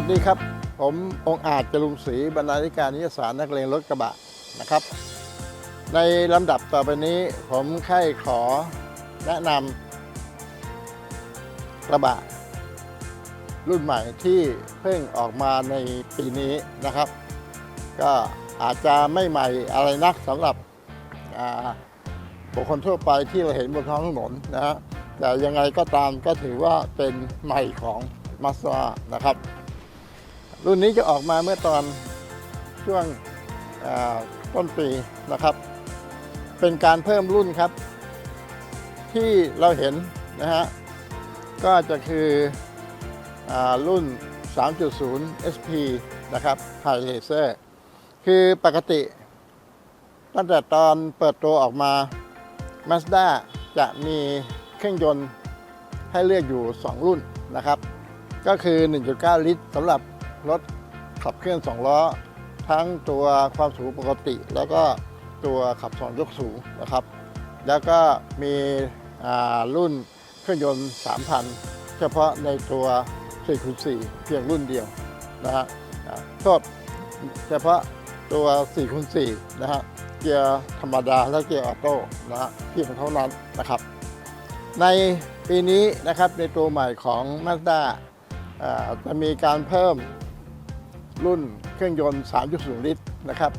วัสดีครับ ผมองอาจจรุงศรีบรรณาธิการนิยสารนักเลงรถกระบะนะครับ ในลำดับต่อไปนี้ผมใคร่ขอแนะนำกระบะ รุ่นใหม่ที่เพิ่งออกมาในปีนี้นะครับ ก็อาจจะไม่ใหม่อะไรนักสำหรับบุคคลทั่วไปที่เราเห็นบนท้องถนนนะฮะแต่ยังไงก็ตามก็ถือว่าเป็นใหม่ของมาส a นะครับ รุ่นนี้จะออกมาเมื่อตอนช่วงต้นปีนะครับ เป็นการเพิ่มรุ่นครับ ที่เราเห็นนะฮะก็จะคืออรุ่น 3.0 SP นะครับ High Laser คือปกติ ตั้งแต่ตอนเปิดตัวออกมา Mazda จะมีเครื่องยนต์ให้เลือกอยู่ 2 รุ่นนะครับ ก็คือ 1.9 ลิตรสำหรับ รถขับเคลื่อน2ล้อ ทั้งตัวความสูงปกติ แล้วก็ตัวขับ2ยกสูงนะครับ แล้วก็มีรุ่นเครื่องยนต์ 3,000 เฉพาะในตัว 4x4 เพียงรุ่นเดียวนะฮะโทษเฉพาะตัว 4x4 นะฮะเกียร์ธรรมดาและเกียร์ออโต้นะฮะเพียงเท่านั้นนะครับ ในปีนี้นะครับในตัวใหม่ของ Mazda อ่าจะมีการเพิ่ม รุ่นเครื่องยนต์ 3.0 ลิตรนะครับ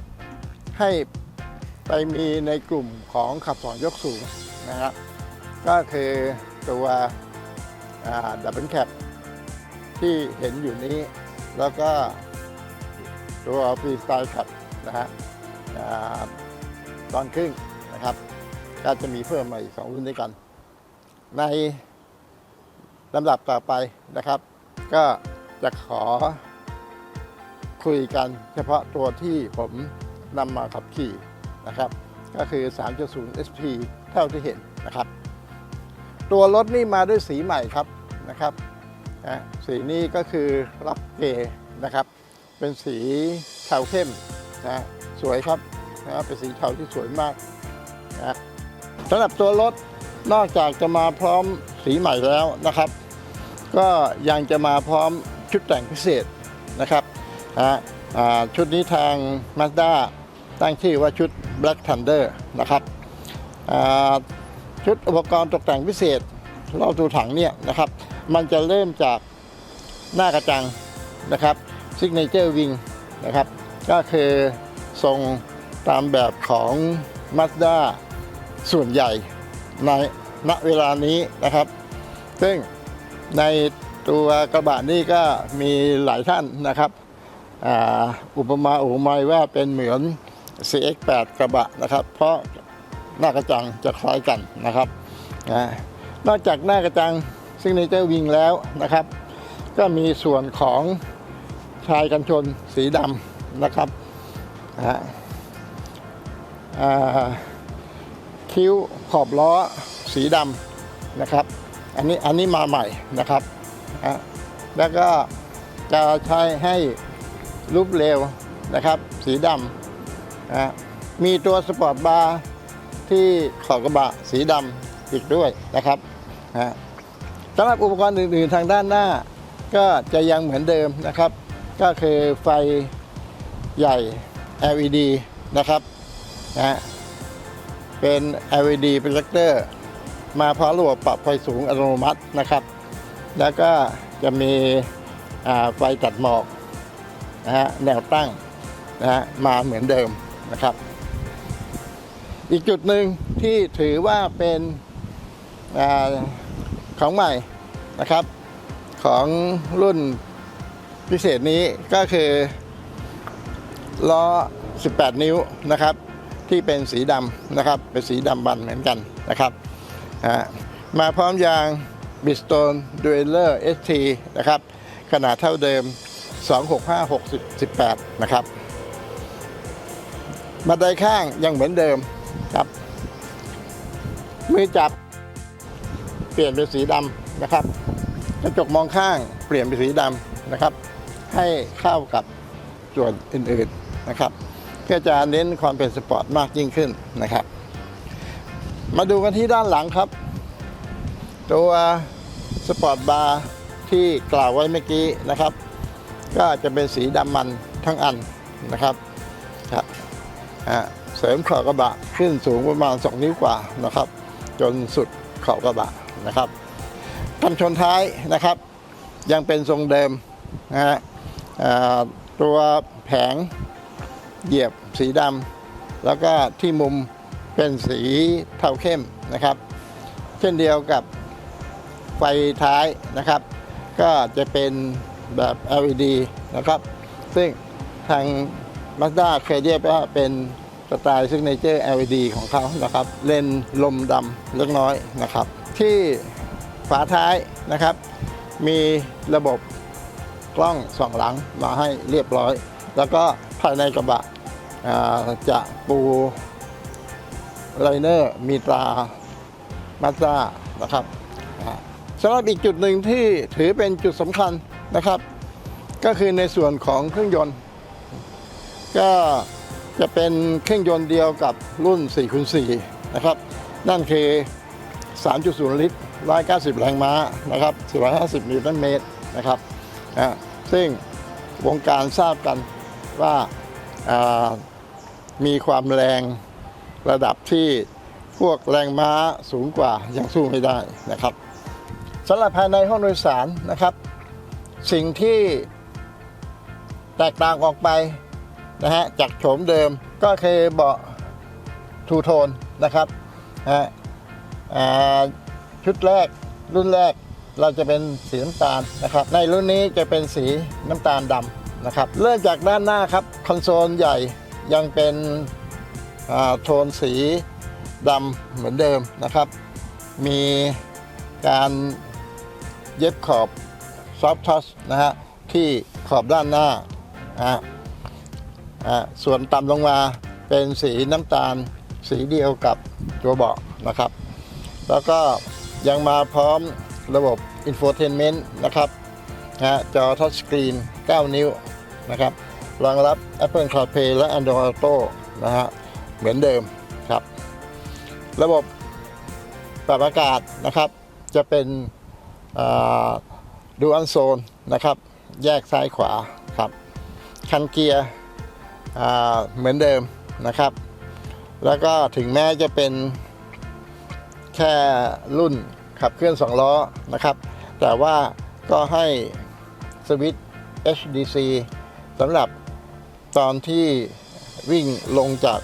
ให้ไปมีในกลุ่มของขับ2ยกสูงนะครับ ก็คือตัวดับเบิลแคปที่เห็นอยู่นี้ แล้วก็ตัวฟรีสไตล์ขับนะฮะตอนครึ่งนะครับ ก็จะมีเพิ่มมาอีก2รุ่นด้วยกัน ในลำดับต่อไปนะครับ ก็จะขอ คุยกันเฉพาะตัวที่ผมนำมาขับขี่นะครับ ก็คือ 3.0 SP เท่าที่เห็นนะครับ ตัวรถนี่มาด้วยสีใหม่ครับนะครับนะสีนี้ก็คือรับเกนะครับ เป็นสีเทาเข้มนะสวยครับนะเป็นสีเทาที่สวยมากนะสำหรับตัวรถนอกจากจะมาพร้อมสีใหม่แล้วนะครับ ก็ยังจะมาพร้อมชุดแต่งพิเศษนะครับ อ่าอ่าชุดนี้ทาง Mazda ตั้งชื่อว่าชุด Black Thunder นะครับชุดอุปกรณ์ตกแต่งพิเศษรอบตัวถังเนี่ยนะครับ มันจะเริ่มจากหน้ากระจังนะครับ Signature Wing นะครับ ก็คือทรงตามแบบของ Mazda ส่วนใหญ่ในณเวลานี้นะครับ ซึ่งในตัวกระบะนี่ก็มีหลายท่านนะครับ อุปมาอุปไมยว่าเป็นเหมือน CX8 กระบะนะครับ เพราะหน้ากระจังจะคล้ายกันนะครับนอกจากหน้ากระจังซึ่งในเจ้าวิงแล้วนะครับ ก็มีส่วนของชายกันชนสีดำนะครับอ่าอ่าคิ้วขอบล้อสีดำนะครับ อันนี้อันนี้มาใหม่นะครับอะแล้วก็จะใช้ให้ รูปเร็วนะครับ สีดำอะมีตัวสปอร์ตบาร์ที่ขอบกระบะสีดำอีกด้วยนะครับอะสำหรับอุปกรณ์อื่น ๆ ทางด้านหน้า ก็จะยังเหมือนเดิมนะครับ ก็คือไฟใหญ่ LED นะครับนะเป็น LED projector มาพร้อมระบบปรับไฟสูงอัตโนมัตินะครับ แล้วก็จะมีไฟตัดหมอก นะฮะแนวตั้งนะฮะมาเหมือนเดิมนะครับ อีกจุดหนึ่งที่ถือว่าเป็นอของใหม่นะครับ ของรุ่นพิเศษนี้ก็คือล้อ 18 นิ้วนะครับ ที่เป็นสีดำนะครับ เป็นสีดำบันเหมือนกันนะครับมาพร้อมยาง Bridgestone Dueler ST นะครับ ขนาดเท่าเดิม 265 618 นะครับบันไดข้างยังเหมือนเดิมครับ มือจับ เปลี่ยนเป็นสีดำนะครับ กระจกมองข้างเปลี่ยนเป็นสีดำนะครับ ให้เข้ากับส่วนอื่นๆนะครับก็จะเน้นความเป็นสปอร์ตมากยิ่งขึ้นนะครับ มาดูกันที่ด้านหลังครับ ตัวสปอร์ตบาร์ที่กล่าวไว้เมื่อกี้นะครับ ก็จะเป็นสีดำมันทั้งอันนะครับครับเสริมขอบกระบะขึ้นสูงประมาณ 2 นิ้วกว่านะครับ จนสุดขอบกระบะนะครับกันชนท้ายนะครับ ยังเป็นทรงเดิมนะฮะตัวแผงเหยียบสีดำแล้วก็ที่มุมเป็นสีเทาเข้มนะครับ เช่นเดียวกับไฟท้ายนะครับ ก็จะเป็น แบบ LED นะครับ ซึ่งทาง Mazda เคยเรียกว่าเป็นสไตล์ซิกเนเจอร์ LED ของเขานะครับ เลนส์ลมดำเล็กน้อยนะครับ ที่ฝาท้ายนะครับ มีระบบกล้องส่องหลังมาให้เรียบร้อย แล้วก็ภายในกระบะจะปูไลเนอร์มีตรามาสด้านะครับสำหรับอีกจุดหนึ่งที่ถือเป็นจุดสำคัญ นะครับ ก็คือในส่วนของเครื่องยนต์ ก็จะเป็นเครื่องยนต์เดียวกับรุ่น4คูณ4นะครับ นั่นคือ 3.0 ลิตร 190 แรงม้านะครับ450นิวตันเมตรนะครับซึ่งวงการทราบกันว่ามีความแรงระดับที่พวกแรงม้าสูงกว่ายังสู้ไม่ได้นะครับสำหรับภายในห้องโดยสารนะครับ สิ่งที่แตกต่างออกไปนะฮะจากโฉมเดิมก็คือเบาะทูโทนนะครับนะฮะชุดแรกรุ่นแรกเราจะเป็นสีน้ำตาลนะครับ ในรุ่นนี้จะเป็นสีน้ำตาลดำนะครับ เริ่มจากด้านหน้าครับคอนโซลใหญ่ยังเป็นโทนสีดำเหมือนเดิมนะครับ มีการเย็บขอบ ซอฟทัชนะฮะที่ขอบด้านหน้านะฮะอ่าส่วนต่ำลงมาเป็นสีน้ำตาลสีเดียวกับตัวเบาะนะครับ แล้วก็ยังมาพร้อมระบบ Infotainment นะครับนะฮะจอทัชสกรีน 9 นิ้วนะครับรองรับ Apple CarPlay และ Android Auto นะฮะเหมือนเดิมครับ ระบบปรับอากาศนะครับจะเป็น ดูอันโซนนะครับ แยกซ้ายขวาครับคันเกียร์เหมือนเดิมนะครับ แล้วก็ถึงแม้จะเป็นแค่รุ่นขับเคลื่อน 2 ล้อนะครับ แต่ว่าก็ให้สวิตช์ HDC สำหรับตอนที่วิ่งลงจาก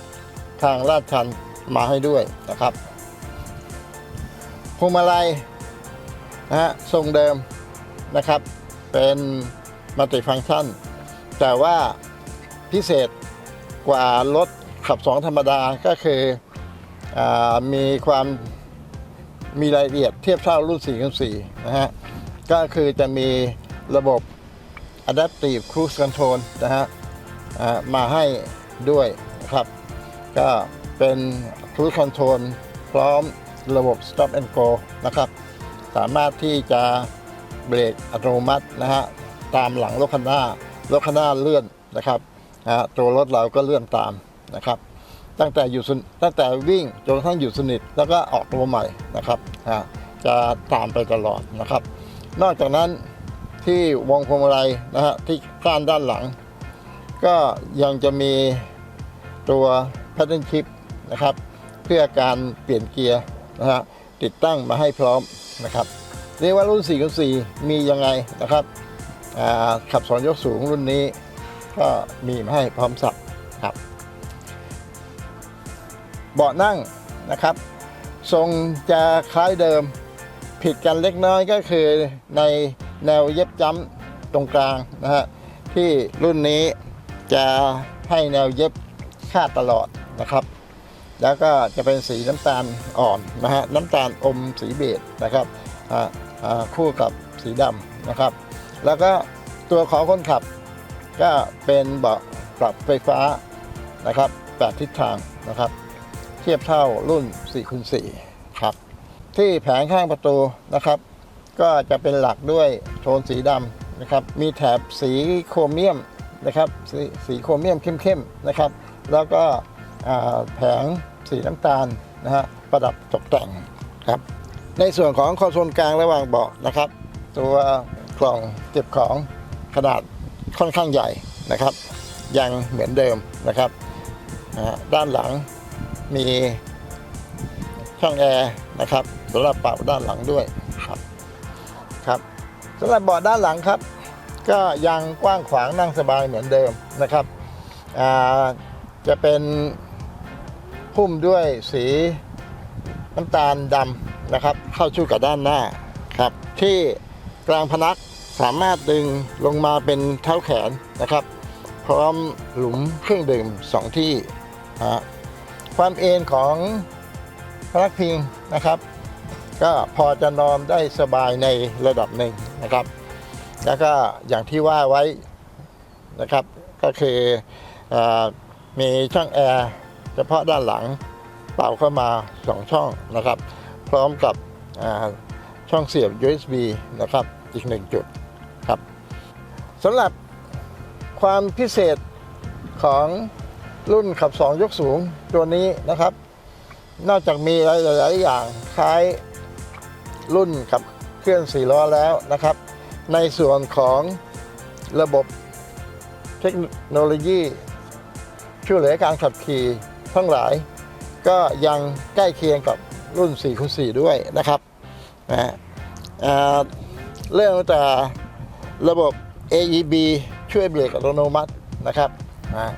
ทางลาดชันมาให้ด้วยนะครับพวงมาลัยนะฮะทรงเดิม นะครับ เป็นมัลติฟังก์ชัน แต่ว่าพิเศษกว่ารถขับ2ธรรมดาก็คืออมีความมีรายละเอียดเทียบเท่ารุ่น4กับ4นะฮะ ก็คือจะมีระบบ Adaptive Cruise Control นะฮะมาให้ด้วยนะครับ ก็เป็น Cruise Control พร้อมระบบ Stop and Go นะครับ สามารถที่จะ เบรกอัตโนมัตินะฮะตามหลังรถคันหน้ารถคันหน้าเลื่อนนะครับนะฮะตัวรถเราก็เลื่อนตามนะครับ ตั้งแต่อยู่สนตั้งแต่วิ่งจนกระทั่งอยู่สนิทแล้วก็ออกตัวใหม่นะครับอ่าจะตามไปตลอดนะครับ นอกจากนั้นที่วงพวงมาลัยนะฮะที่ก้านด้านหลัง ก็ยังจะมีตัว pattern shift นะครับ เพื่อการเปลี่ยนเกียร์นะฮะติดตั้งมาให้พร้อมนะครับ เรียกว่ารุ่น4กับ4มียังไงนะครับขับสอนยกสูงรุ่นนี้ ก็มีมาให้พร้อมสับครับ เบาะนั่งนะครับ ทรงจะคล้ายเดิม ผิดกันเล็กน้อยก็คือในแนวเย็บจ้ำตรงกลางนะฮะที่รุ่นนี้จะให้แนวเย็บคาดตลอดนะครับ แล้วก็จะเป็นสีน้ำตาลอ่อนนะฮะน้ำตาลอมสีเบจนะครับอ่า คู่กับสีดำนะครับ แล้วก็ตัวของคนขับก็เป็นเบาะปรับไฟฟ้านะครับแทิศทางนะครับ เทียบเท่ารุ่น4คูณ4ครับ ที่แผงข้างประตูนะครับ ก็จะเป็นหลักด้วยโทนสีดำนะครับ มีแถบสีโครเมียมนะครับสีสีโครเมียมเข้มๆนะครับ แล้วก็แผงสีน้ำตาลนะฮะประดับตกแต่งครับ ในส่วนของคอนโซลกลางระหว่างเบาะนะครับ ตัวกล่องเก็บของขนาดค่อนข้างใหญ่นะครับ ยังเหมือนเดิมนะครับด้านหลังมีช่องแอร์นะครับสำหรับปรับด้านหลังด้วยครับครับสำหรับเบาะด้านหลังครับ ก็ยังกว้างขวางนั่งสบายเหมือนเดิมนะครับจะเป็นหุ้มด้วยสีน้ำตาลดำ นะครับ เข้าชู่กับด้านหน้าครับ ที่กลางพนักสามารถดึงลงมาเป็นเท้าแขนนะครับ พร้อมหลุมเครื่องดื่มสองที่นะฮะความเอนของพนักพิงนะครับ ก็พอจะนอนได้สบายในระดับหนึ่งนะครับ แล้วก็อย่างที่ว่าไว้นะครับก็คืออมีช่องแอร์เฉพาะด้านหลังเป่าเข้ามา 2 ช่องนะครับ พร้อมกับช่องเสียบ USB นะครับอีก1จุดครับสำหรับความพิเศษของรุ่นขับ 2 ยกสูงตัวนี้นะครับ นอกจากมีหลาย ๆ อย่างคล้ายรุ่นขับเคลื่อน4ล้อแล้วนะครับ ในส่วนของระบบเทคโนโลยี ช่วยเหลือการขับขี่ทั้งหลาย ก็ยังใกล้เคียงกับ รุ่น4คูณ4ด้วยนะครับนะเรื่องแต่ระบบ AEB ช่วยเบรกอัตโนมัตินะครับนะ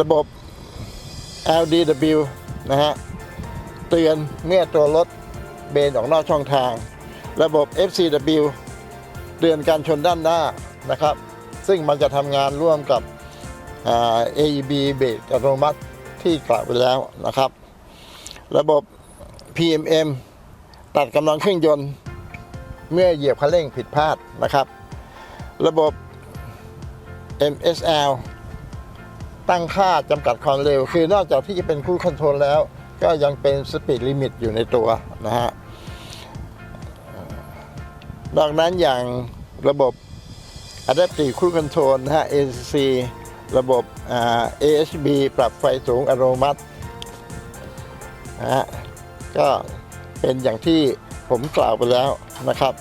ระบบ LDW นะฮะเตือนเมื่อตัวรถเบนออกนอกช่องทาง ระบบ FCW เตือนการชนด้านหน้านะครับ ซึ่งมันจะทำงานร่วมกับ AEB เบรกอัตโนมัติที่กล่าวไปแล้วนะครับ ระบบ PMM ตัดกำลังเครื่องยนต์ เมื่อเหยียบคันเร่งผิดพลาดนะครับ ระบบ MSL ตั้งค่าจำกัดความเร็ว คือนอกจากที่จะเป็นคู่คอนโทรลแล้ว ก็ยังเป็นสปีดลิมิตอยู่ในตัวนะฮะนอกนั้นอย่างระบบ Adaptive Cruise Control นะฮะ ACC ระบบ AHB ปรับไฟสูงอัตโนมัตินะฮะ ก็เป็นอย่างที่ผมกล่าวไปแล้วนะครับ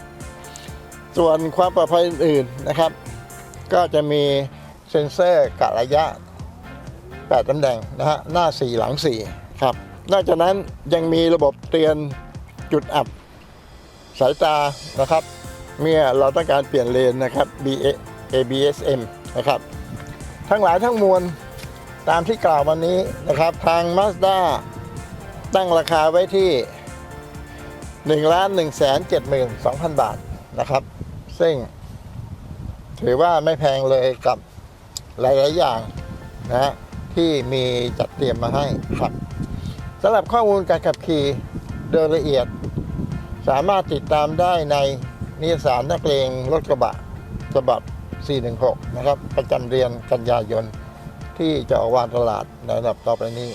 ส่วนความปลอดภัยอื่นๆนะครับ ก็จะมีเซ็นเซอร์กะระยะ8ตำแหน่งนะฮะหน้า 4 หลัง 4 ครับ นอกจากนั้นยังมีระบบเตือนจุดอับสายตานะครับ เมื่อเราต้องการเปลี่ยนเลนนะครับ BA ABSM นะครับ ทั้งหลายทั้งมวลตามที่กล่าววันนี้นะครับ ทาง Mazda ตั้งราคาไว้ที่1ล้าน1แสน72,000 บาทนะครับ ซึ่งถือว่าไม่แพงเลยกับหลาย ๆ อย่างนะฮะที่มีจัดเตรียมมาให้ครับสำหรับข้อมูลการขับขี่โดยละเอียด สามารถติดตามได้ในนิสารนักเลงรถกระบะฉบับ 416 นะครับ ประจำเดือนกันยายน ที่จะออกวางตลาดในระดับต่อไปนี้